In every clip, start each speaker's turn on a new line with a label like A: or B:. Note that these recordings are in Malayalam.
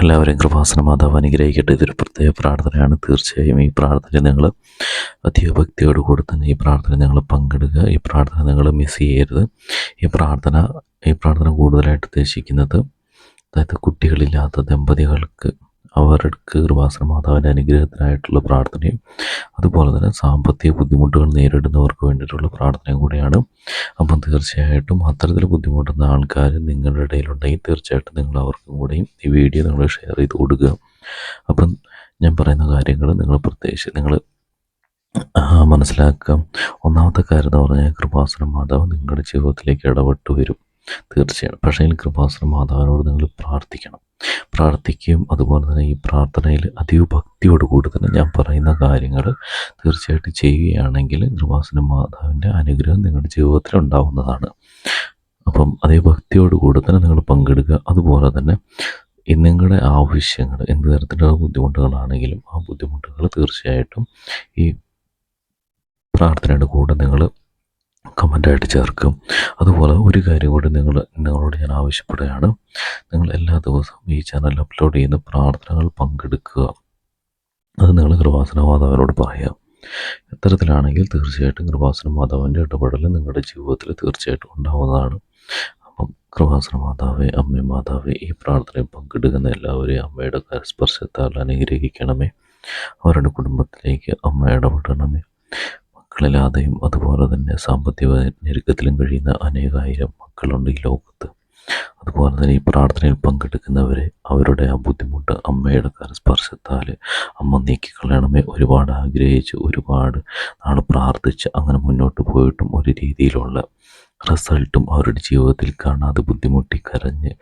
A: എല്ലാവരെയും കൃപാസന മാതാവ് അനുഗ്രഹിക്കട്ടെ. ഇതൊരു പ്രത്യേക പ്രാർത്ഥനയാണ്. തീർച്ചയായും ഈ പ്രാർത്ഥന നിങ്ങൾ അധിക ഭക്തിയോട് കൂടി തന്നെ ഈ പ്രാർത്ഥന നിങ്ങൾ പങ്കെടുക്കുക ഈ പ്രാർത്ഥന നിങ്ങൾ മിസ് ചെയ്യരുത്. ഈ പ്രാർത്ഥന ഈ പ്രാർത്ഥന കൂടുതലായിട്ട് ഉദ്ദേശിക്കുന്നത് അതായത് കുട്ടികളില്ലാത്ത ദമ്പതികൾക്ക് അവർക്ക് കൃപാസന മാതാവിന്റെ അനുഗ്രഹത്തിനായിട്ടുള്ള പ്രാർത്ഥനയും അതുപോലെ തന്നെ സാമ്പത്തിക ബുദ്ധിമുട്ടുകൾ നേരിടുന്നവർക്ക് വേണ്ടിയിട്ടുള്ള പ്രാർത്ഥനയും കൂടിയാണ്. അപ്പം തീർച്ചയായിട്ടും അത്തരത്തിൽ ബുദ്ധിമുട്ടുന്ന ആൾക്കാർ നിങ്ങളുടെ ഇടയിലുണ്ടെങ്കിൽ തീർച്ചയായിട്ടും നിങ്ങൾ അവർക്കും കൂടെയും ഈ വീഡിയോ നിങ്ങൾ ഷെയർ ചെയ്ത് കൊടുക്കുക. അപ്പം ഞാൻ പറയുന്ന കാര്യങ്ങൾ നിങ്ങൾ പ്രത്യേകിച്ച് നിങ്ങൾ മനസ്സിലാക്കുക. ഒന്നാമത്തെ കാര്യം എന്ന് പറഞ്ഞാൽ കൃപാസന മാതാവ് നിങ്ങളുടെ ജീവിതത്തിലേക്ക് ഇടപെട്ട് വരും. തീർച്ചയാണ് പക്ഷേ കൃപാസന മാതാവിനോട് നിങ്ങൾ പ്രാർത്ഥിക്കണം. പ്രാർത്ഥിക്കുകയും അതുപോലെ തന്നെ ഈ പ്രാർത്ഥനയിൽ അതീവ ഭക്തിയോട് കൂടി തന്നെ ഞാൻ പറയുന്ന കാര്യങ്ങൾ തീർച്ചയായിട്ടും ചെയ്യുകയാണെങ്കിൽ കൃപാസന മാതാവിന്റെ അനുഗ്രഹം നിങ്ങളുടെ ജീവിതത്തിൽ ഉണ്ടാവുന്നതാണ്. അപ്പം അതേ ഭക്തിയോട് കൂടി തന്നെ നിങ്ങൾ പങ്കെടുക്കുക. അതുപോലെ തന്നെ നിങ്ങളുടെ ആവശ്യങ്ങൾ എന്ത് തരത്തിലുള്ള ബുദ്ധിമുട്ടുകളാണെങ്കിലും ആ ബുദ്ധിമുട്ടുകൾ തീർച്ചയായിട്ടും ഈ പ്രാർത്ഥനയുടെ കൂടെ നിങ്ങൾ കമന്റായിട്ട് ചേർക്കും. അതുപോലെ ഒരു കാര്യം കൂടി നിങ്ങൾ നിങ്ങളോട് ഞാൻ ആവശ്യപ്പെടുകയാണ്. നിങ്ങൾ എല്ലാ ദിവസവും ഈ ചാനൽ അപ്ലോഡ് ചെയ്യുന്ന പ്രാർത്ഥനകൾ പങ്കെടുക്കുക. അത് നിങ്ങൾ കൃപാസന മാതാവിനോട് പറയാം ഇത്തരത്തിലാണെങ്കിൽ തീർച്ചയായിട്ടും കൃപാസന മാതാവിന്റെ ഇടപെടൽ നിങ്ങളുടെ ജീവിതത്തിൽ തീർച്ചയായിട്ടും ഉണ്ടാവുന്നതാണ്. അപ്പം കൃപാസന മാതാവെ അമ്മ മാതാവെ ഈ പ്രാർത്ഥനയിൽ പങ്കെടുക്കുന്ന എല്ലാവരെയും അമ്മയുടെ കരസ്പർശത്താൽ അനുഗ്രഹിക്കണമേ. അവരുടെ കുടുംബത്തിലേക്ക് അമ്മ ഇടപെടണമേ. മക്കളില്ലാതെയും അതുപോലെ തന്നെ സാമ്പത്തിക ഞെരുക്കത്തിലും കഴിയുന്ന അനേകായിരം മക്കളുണ്ട് ഈ ലോകത്ത്. അതുപോലെ തന്നെ ഈ പ്രാർത്ഥനയിൽ പങ്കെടുക്കുന്നവരെ അവരുടെ ആ ബുദ്ധിമുട്ട് അമ്മയുടെ കരസ്പർശത്താൽ അമ്മ നീക്കിക്കളയണമേ ഒരുപാട് ആഗ്രഹിച്ച് ഒരുപാട് നാൾ പ്രാർത്ഥിച്ച് അങ്ങനെ മുന്നോട്ട് പോയിട്ടും ഒരു രീതിയിലുള്ള റിസൾട്ടും അവരുടെ ജീവിതത്തിൽ കാണാതെ ബുദ്ധിമുട്ടി കരഞ്ഞ്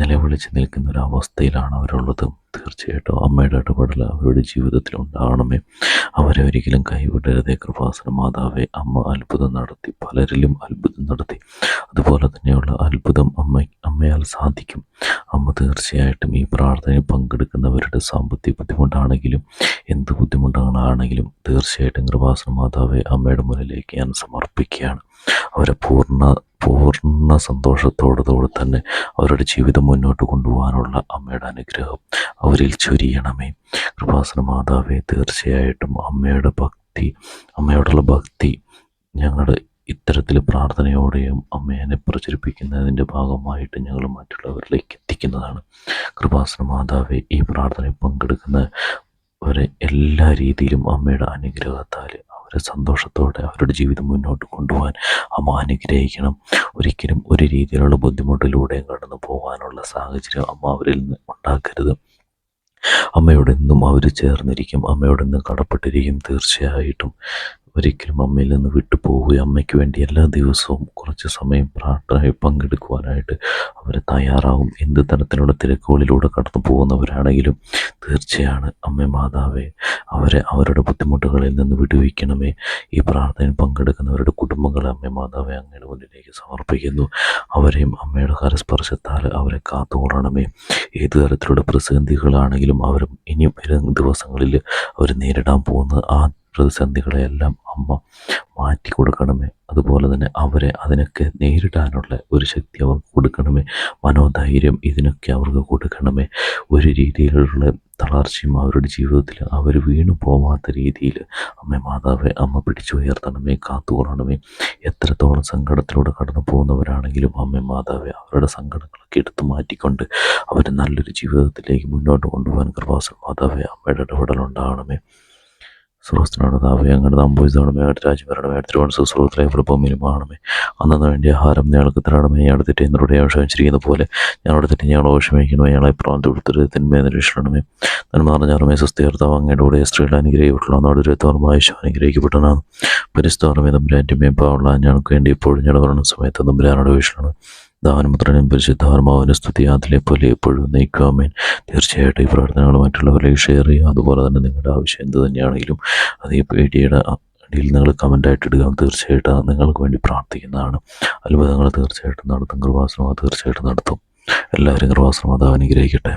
A: നിലവിളിച്ച് നിൽക്കുന്ന ഒരു അവസ്ഥയിലാണ് അവരുള്ളത്. തീർച്ചയായിട്ടും അമ്മയുടെ ഇടപെടൽ അവരുടെ ജീവിതത്തിൽ ഉണ്ടാകണമേ. അവരെ ഒരിക്കലും കൈവിടരുതേ. കൃപാസന മാതാവെ അമ്മ അത്ഭുതം നടത്തി പലരിലും അത്ഭുതം നടത്തി. അതുപോലെ തന്നെയുള്ള അത്ഭുതം അമ്മ അമ്മയാൽ സാധിക്കും. അമ്മ തീർച്ചയായിട്ടും ഈ പ്രാർത്ഥനയിൽ പങ്കെടുക്കുന്നവരുടെ സാമ്പത്തിക ബുദ്ധിമുട്ടാണെങ്കിലും എന്ത് ബുദ്ധിമുട്ടുകളാണെങ്കിലും തീർച്ചയായിട്ടും കൃപാസന മാതാവെ അമ്മയുടെ മുന്നിലേക്ക് ഞാൻ സമർപ്പിക്കുകയാണ്. അവരെ പൂർണ പൂർണ സന്തോഷത്തോടു തന്നെ അവരുടെ ജീവിതം മുന്നോട്ട് കൊണ്ടുപോകാനുള്ള അമ്മയുടെ അനുഗ്രഹം അവരിൽ ചൊരിയണമേ. കൃപാസന മാതാവെ തീർച്ചയായിട്ടും അമ്മയുടെ ഭക്തി അമ്മയോടുള്ള ഭക്തി ഞങ്ങളുടെ ഇത്തരത്തിൽ പ്രാർത്ഥനയോടെയും അമ്മയെ പ്രചരിപ്പിക്കുന്നതിന്റെ ഭാഗമായിട്ട് ഞങ്ങൾ മറ്റുള്ളവരിലേക്ക് എത്തിക്കുന്നതാണ്. കൃപാസന മാതാവെ ഈ പ്രാർത്ഥനയിൽ പങ്കെടുക്കുന്നവരെ എല്ലാ രീതിയിലും അമ്മയുടെ അനുഗ്രഹത്താൽ അവരെ സന്തോഷത്തോടെ അവരുടെ ജീവിതം മുന്നോട്ട് കൊണ്ടുപോകാൻ അമ്മ അനുഗ്രഹിക്കണം. ഒരിക്കലും ഒരു രീതിയിലുള്ള ബുദ്ധിമുട്ടിലൂടെയും കടന്നു പോകാനുള്ള സാഹചര്യം അമ്മ അവരിൽ നിന്ന് ഉണ്ടാക്കരുത്. അമ്മയോട് എന്നും അവർ ചേർന്നിരിക്കും. അമ്മയോട് എന്നും കടപ്പെട്ടിരിക്കും. തീർച്ചയായിട്ടും ഒരിക്കലും അമ്മയിൽ നിന്ന് വിട്ടു പോവുകയും അമ്മയ്ക്ക് വേണ്ടി എല്ലാ ദിവസവും കുറച്ച് സമയം പ്രാർത്ഥനയിൽ പങ്കെടുക്കുവാനായിട്ട് അവർ തയ്യാറാവും. എന്ത് തരത്തിലുള്ള തിരക്കുകളിലൂടെ കടന്നു പോകുന്നവരാണെങ്കിലും തീർച്ചയാണ് അമ്മ മാതാവേ അവരെ അവരുടെ ബുദ്ധിമുട്ടുകളിൽ നിന്ന് വിടുവിക്കണമേ. ഈ പ്രാർത്ഥനയിൽ പങ്കെടുക്കുന്നവരുടെ കുടുംബങ്ങളെ അമ്മ മാതാവെ അങ്ങയുടെ മുന്നിലേക്ക് സമർപ്പിക്കുന്നു. അവരെയും അമ്മയുടെ കരസ്പർശത്താൽ അവരെ കാത്തുകൊള്ളണമേ. ഏത് തരത്തിലുള്ള പ്രതിസന്ധികളാണെങ്കിലും അവരും ഇനിയും ദിവസങ്ങളിൽ അവർ നേരിടാൻ പോകുന്ന ആ പ്രതിസന്ധികളെയെല്ലാം അമ്മ മാറ്റി കൊടുക്കണമേ. അതുപോലെ തന്നെ അവരെ അതിനൊക്കെ നേരിടാനുള്ള ഒരു ശക്തി അവർക്ക് കൊടുക്കണമേ. മനോധൈര്യം ഇതിനൊക്കെ അവർക്ക് കൊടുക്കണമേ. ഒരു രീതിയിലുള്ള തളർച്ചയും അവരുടെ ജീവിതത്തിൽ അവർ വീണു പോവാത്ത രീതിയിൽ അമ്മ മാതാവെ അമ്മ പിടിച്ചു ഉയർത്തണമേ കാത്തുകൊള്ളണമേ. എത്രത്തോളം സങ്കടത്തിലൂടെ കടന്നു പോകുന്നവരാണെങ്കിലും അമ്മ മാതാവെ അവരുടെ സങ്കടങ്ങളൊക്കെ എടുത്തു മാറ്റിക്കൊണ്ട് അവരെ നല്ലൊരു ജീവിതത്തിലേക്ക് മുന്നോട്ട് കൊണ്ടുപോകാൻ കൃപാസൻ മാതാവെ അമ്മയുടെ ഇടപെടലുണ്ടാകണമേ സുഹൃത്തിനോടതാവേ അങ്ങയുടെ നമ്പൂരിതാണമേ അങ്ങയുടെ രാജ്യഭരണമേ അടുത്തിരുവൺ സുഹൃത്തിലെ ഫലഭൂമിയിലുമാണമേ അന്നു വേണ്ടി ആഹാരം ഞങ്ങൾക്ക് തരണമേ ഞങ്ങളുടെ തെറ്റി എന്നോട് പോലെ ഞങ്ങളുടെ തെറ്റി ഞങ്ങൾ ക്ഷമിക്കണമേ ഞങ്ങളെ പ്രാന്തി കൊടുത്തൊരു തിന്മയെ നിരീക്ഷണമേ നന്മ നിറഞ്ഞാറുമേ അങ്ങയുടെ കൂടെ സ്ത്രീകൾ അനുഗ്രഹിക്കപ്പെട്ടുള്ള എന്നോട് രത്തോർമായ അനുഗ്രഹിക്കപ്പെട്ടതാണ്. ഞങ്ങൾക്ക് വേണ്ടി ഇപ്പോഴും ഞങ്ങളുടെ സമയത്ത് തമ്പുരാനോട് വീക്ഷണം ദാനപുത്രനും സ്തുതി അതിലെ പോലെ എപ്പോഴും നയിക്കാമേൻ തീർച്ചയായിട്ടും ഈ പ്രാർത്ഥനകൾ മറ്റുള്ളവരിലേക്ക് ഷെയർ ചെയ്യുക. അതുപോലെ തന്നെ നിങ്ങളുടെ ആവശ്യം എന്ത് തന്നെയാണെങ്കിലും അത് ഈ പേടിയുടെ അടിയിൽ നിങ്ങൾ കമന്റായിട്ട് ഇടുക. തീർച്ചയായിട്ടും നിങ്ങൾക്ക് വേണ്ടി പ്രാർത്ഥിക്കുന്നതാണ്. അത്ഭുതങ്ങൾ തീർച്ചയായിട്ടും നടത്തും. കൃപാശ്രമം തീർച്ചയായിട്ടും നടത്തും. എല്ലാവരും കൃപാശ്രമം അത് അനുഗ്രഹിക്കട്ടെ.